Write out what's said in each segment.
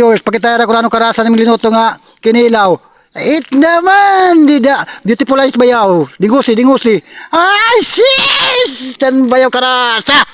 Yours, pakitara ko na anong karasa ng linuto nga kinilaw. It naman, di da, beautiful eyes bayaw. Dingusi, dingusi. Ay, sis! Tan bayaw karasa.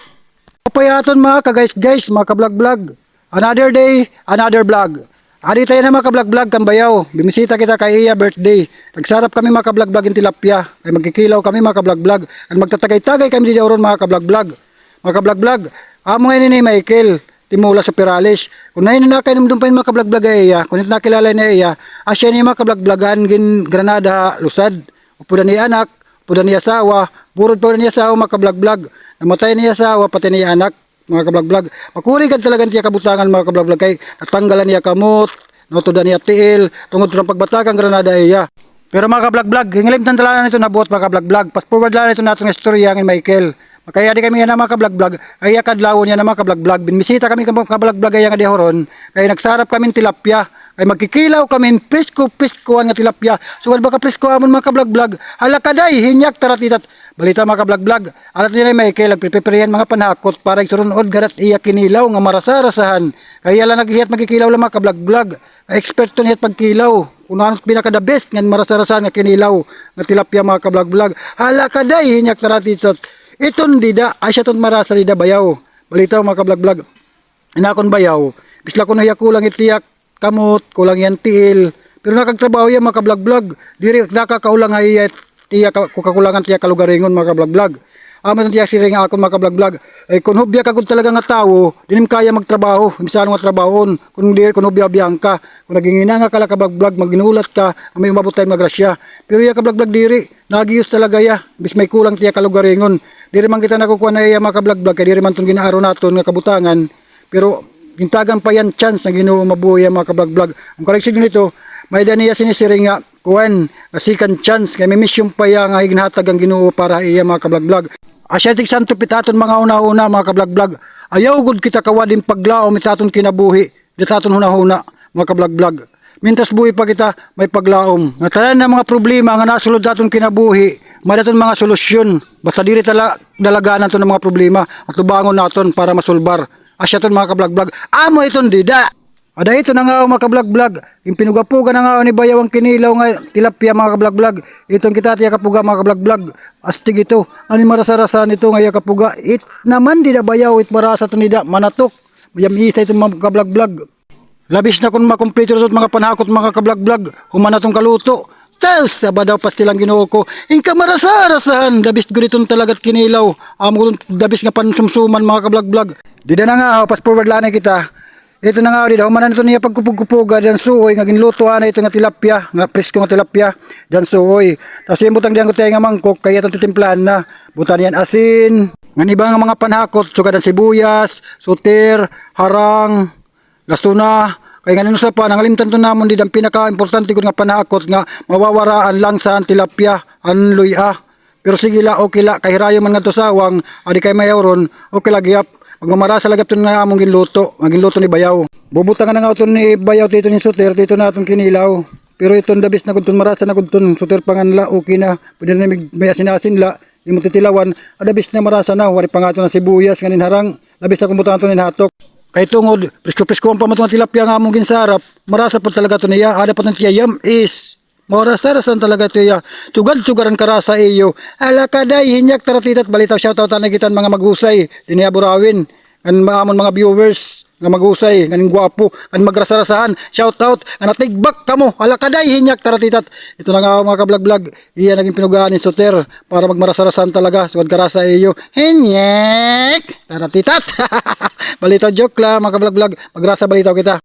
Papayaton mga ka-guys, guys, mga ka-vlog-vlog. Another day, another vlog. Adi tayo na mga ka-vlog-vlog kang bayaw. Bimisita kita kay Iya birthday. Nagsarap kami mga ka-vlog-vlog in tilapia. Ay magkikilaw kami mga ka-vlog-vlog. At magtatagay-tagay kami di ron mga ka-vlog-vlog. Mga ka-vlog-vlog. Amo ngayon ni Michael. Timula sa Perales. Kung nahin na kayo naman mga ka-vlog-vlog ay iya. Kung ito nakilala niya iya. Asya niya mga ka-vlog-vlogan gin Granada, Lusad. Upudan niya anak. Upudan niya asawa. Burod pa niya asawa mga ka-vlog-vlog. Namatay niya asawa pati niya anak mga kablog-vlog. Makuligan talaga niya kabutangan mga kablog-vlog kay natanggalan niya kamot, natudan niya tiil, tungod sa pagbatakan granada iya. Pero mga kablog-vlog, hingilimtan talaga nito nabuot mga kablog-vlog. Pas forward lang ito natong istorya ng Michael. Kaya di kami yan na mga kablog-vlog, ay kadlaw niya na mga kablog-vlog. Binmisita kami mga kablog-vlog ay nga dihoron, kaya nagsarap kami tilapia. Kay magkikilaw kami, pisko nga tilapia. Sugad baka pisko amon mga kablog-vlog. Hala kaday, hinyak taratitat. Balita mga kablog-vlog. Alat nila may kay nagprepare mga panakot para isurunod garat iya kinilaw nga marasa-rasahan. Kaya lang naghiyat magkikilaw lang mga kablog-vlog. Expert to niyat pagkilaw. Kung ano pinaka the best nga marasa-rasahan nga kinilaw nga tilapia mga kablog-vlog. Hala kaday, hinyak taratitat. Iton dida, ay siya ton marasa dida bayaw. Balita mga kablog-vlog. Inakon bayaw. Bisla ko nahiya kulang itiyak kamot, kulang yan tiil. Pero nakagtrabaho yan mga kablog-vlog. Diri nakakaulang nga iya tiya ka kukakulangan tiya kalugaringon mga kablog-vlog. Amo uh, tiya siring akon mga kablog-vlog. Eh kun hubya ka kun talaga nga tawo, dinim kaya magtrabaho, bisan nga trabahon. Kun di kun hubya biyang ka, kun nagingina nga kala kablog-vlog maginulat ka, may umabot tay magrasya. Pero iya kablog-vlog diri, nagiyos talaga ya, bis may kulang tiya kalugaringon. Diri man kita nakukuha na iya mga kablog-vlog, kay diri man tong ginaaro naton nga kabutangan. Pero gintagan pa yan chance na Ginoo mabuhay ang mga kablog-vlog. Ang correction nito, may daniya sinisiring nga kuan second chance kay may mission pa ya nga iginhatag ang Ginoo para iya mga kablog-vlog. Asyatik santo pitaton mga una-una mga kablog-vlog. Ayaw gud kita kawadin paglaom itaton kinabuhi. Ditaton huna-huna mga kablog-vlog. Mintas buhi pa kita may paglaom. Nga tanan na mga problema nga nasulod daton kinabuhi, madaton mga solusyon. Basta diri tala dalagaan naton ng mga problema at tubangon naton para masulbar. Asya ton mga kablog-vlog. Amo iton dida. Ada ito na nga mga kablog-vlog. Yung pinugapuga na nga ni Bayaw ang kinilaw nga tilapia mga kablog-vlog. Itong kita tiya kapuga mga kablog-vlog. Astig ito. Yung marasa-rasa nito nga kapuga. It naman di na Bayaw it marasa to nida manatok. Mayam isa itong mga kablog-vlog. Labis na kung makumpleto ito mga panakot mga kablog-vlog. Humana tong kaluto. Tapos, saba daw pastilang ginoo ko. Ingka marasa-rasahan. Dabis guniton talagat kinilaw. Amo ko dabis nga pansumsuman mga kablog-vlog. Di na nga, oh, pas forward lang kita. Ito na nga, di daw, manan ito niya pagkupug-kupuga, dan suoy, nga ginluto na ito nga tilapia, nga presko nga tilapia, dan suoy. Tapos yung butang diyan ko tayo nga mangkok, kaya itong titimplahan na, butan yan asin, nga iba nga mga panakot, sugadan sibuyas, sutir, harang, lasuna, kaya nga sa pa, nangalimtan to namon di ang pinaka-importante ko nga panakot nga mawawaraan lang sa tilapia, anloy ah. Pero sige la, okay la, kahirayo man nga to sawang, adi kay mayawron, okay la giyap. Magmamarasa lagap to na among ginluto, ginluto ni Bayaw. Bubutang nga nga ito ni Bayaw dito ni Suter, dito na itong kinilaw. Pero itong dabis na kunton marasa na kunton, Suter panganla, okay na. Pwede na may, asin-asin la, yung titilawan, adabis na marasa na, wari pa nga na sibuyas, nganin harang, labis na kumbutangan ito ni hatok. Kay tungod, presko-presko ang pamatong tilapia nga among ginsarap, marasa po talaga ito niya, ada pa ito siya, yam is, Maras-tarasan talaga ito ya. Tugad-tugaran karasa iyo. Ala kaday, hinyak taratitat balitaw shoutout na gitan mga magusay. Diniya burawin. Kan mga amon mga viewers nga magusay, kaning gwapo, kan magrasarasahan. Shoutout, nga natigbak kamo. Ala kaday, hinyak taratitat. Ito na nga mga kablog-vlog. Iya naging pinugaan ni Soter para magmarasarasan talaga. Sugad karasa iyo. Hinyak taratitat. balitaw joke lang mga kablog-vlog. Magrasa balitaw kita.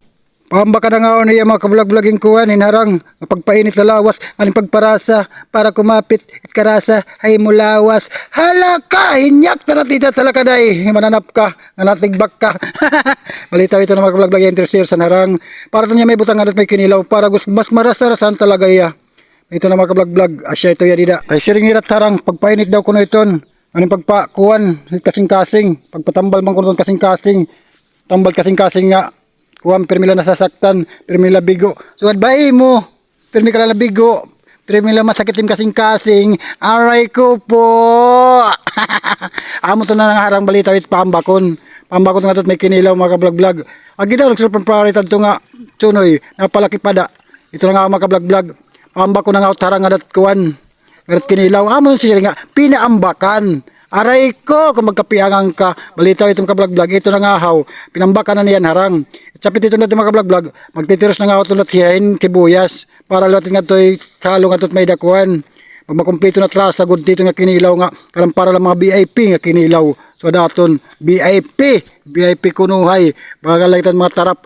Pamba ka na nga niya mga kablog-vlogging kuhan, hinarang, pagpainit na lawas, aling pagparasa, para kumapit, it karasa, ay mulawas. Hala ka, hinyak na natita talaga day, mananap ka, natigbak ka. Balitaw ito ng mga kablog-vlogging interestir sa narang, para ito niya may butang at may kinilaw, para gus mas marasarasan talaga iya. Ito na mga kablog-vlog, asya ito ya dida. Ay siring hirat harang, pagpainit daw ko na iton, aling pagpakuhan, kasing-kasing, pagpatambal man ko nung kasing-kasing, tambal kasing-kasing nga, Kuwan, permila nasasaktan, permila bigo. So, adbay mo, permi ka na bigo, permila masakitin kasing-kasing, aray ko po. Amo to na nga harang balita with pambakon. Pambakon nga to may kinilaw mga kablog-vlog. Agi daw, nagsurupan prioritan to nga, Tsunoy, napalaki pada. Ito na nga mga kablog-vlog. Pamba ko na nga utara nga dat kuwan. Ngarat kinilaw. Amo siya nga, pinaambakan. Aray ko, kung magkapiangan ka, balitaw itong kablog-vlog, ito na nga haw, pinambakan na niyan harang. Sapit ito natin mga kablog-vlog, magtitiros na nga ako tulad hiyain kibuyas, para luwatin nga to'y kalo nga to't may dakuan. Pag makumpleto na tras, sagod dito nga kinilaw nga, kalang para lang mga VIP nga kinilaw. So daton, VIP, VIP kunuhay, bagalitan mga tarap.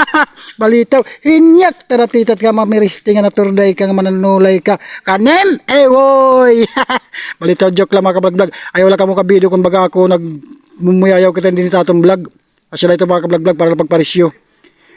Balitaw, hinyak taratitat ka mamiriste nga naturday ka mananulay ka. Kanem, eh woy! Balitaw joke lang mga kablog-vlog. Ayaw wala ka mo kabidyo kung baga ako nag mumuyayaw kita din tatong vlog. Asya lang ito mga kablog-vlog para lang pagparisyo.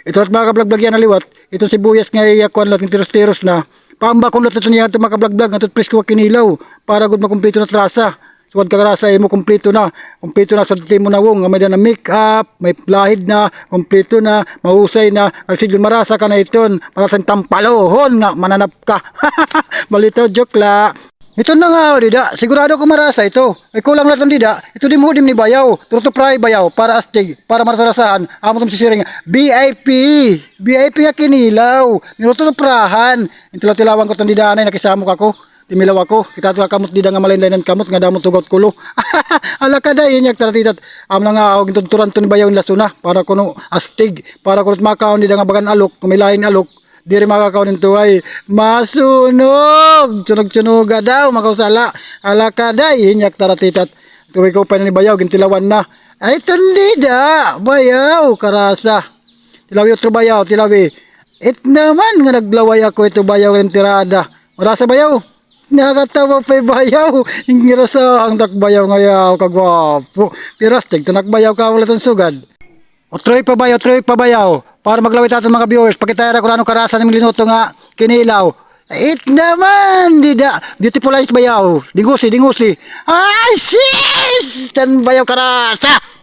Ito at mga kablog-vlog yan na liwat. Ito si Buyas nga iyakuan lahat ng tiros-tiros na. Pamba kung lahat ito niya ito mga kablog-vlog. Ito pres ko kinilaw. Para good makumpleto na trasa. Suwad ka rasa mo kumpleto na. Kumpleto na sa mo na wong. May na make up, may lahid na, kumpleto na, mahusay na. Kasi yun marasa ka na iton. Marasang tampalohon nga mananap ka. Balito joke la. Ito na nga, o, dida. Sigurado ko marasa ito. Ay kulang lang dida. Ito di mo dim ni bayaw. Turuto pray bayaw. Para astig. Para marasarasahan. Amo tum sisiring. VIP. VIP nga kinilaw. Niruto to prahan. Intilo tilawan ko tong dida na nakisamok ako. Timilaw ako. Kita to kamot dida nga malain-lainan kamot nga damot tugot kulo. Ala ka day yak taratitat. Am na nga og tunturan to ni bayaw ni lasuna para kuno astig. Para kuno makaon dida nga bagan alok. Kumilain alok. Di rin makakaw nito ay masunog. Sunog-sunoga daw, makausala. Alakaday, hinyak taratitat. Tuwi ko pa ni Bayaw, gintilawan na. Ay, tundi da, Bayaw, karasa. Tilawi otro Bayaw, tilawi. It naman nga naglaway ako ito Bayaw ng tirada. Marasa Bayaw. Nakatawa pa bayaw. Hindi rasa ang takbayaw ngayaw kagwapo. Piras, tigtanak bayaw ka wala sugad. Otroy pa bayaw, otroy pa bayaw. Para maglawit ato mga viewers, pakitara ko na anong karasa ng linuto nga kinilaw. It naman, di da, beautiful eyes bayaw. Dingusi, dingusi. Ay, sis! Tan bayaw karasa!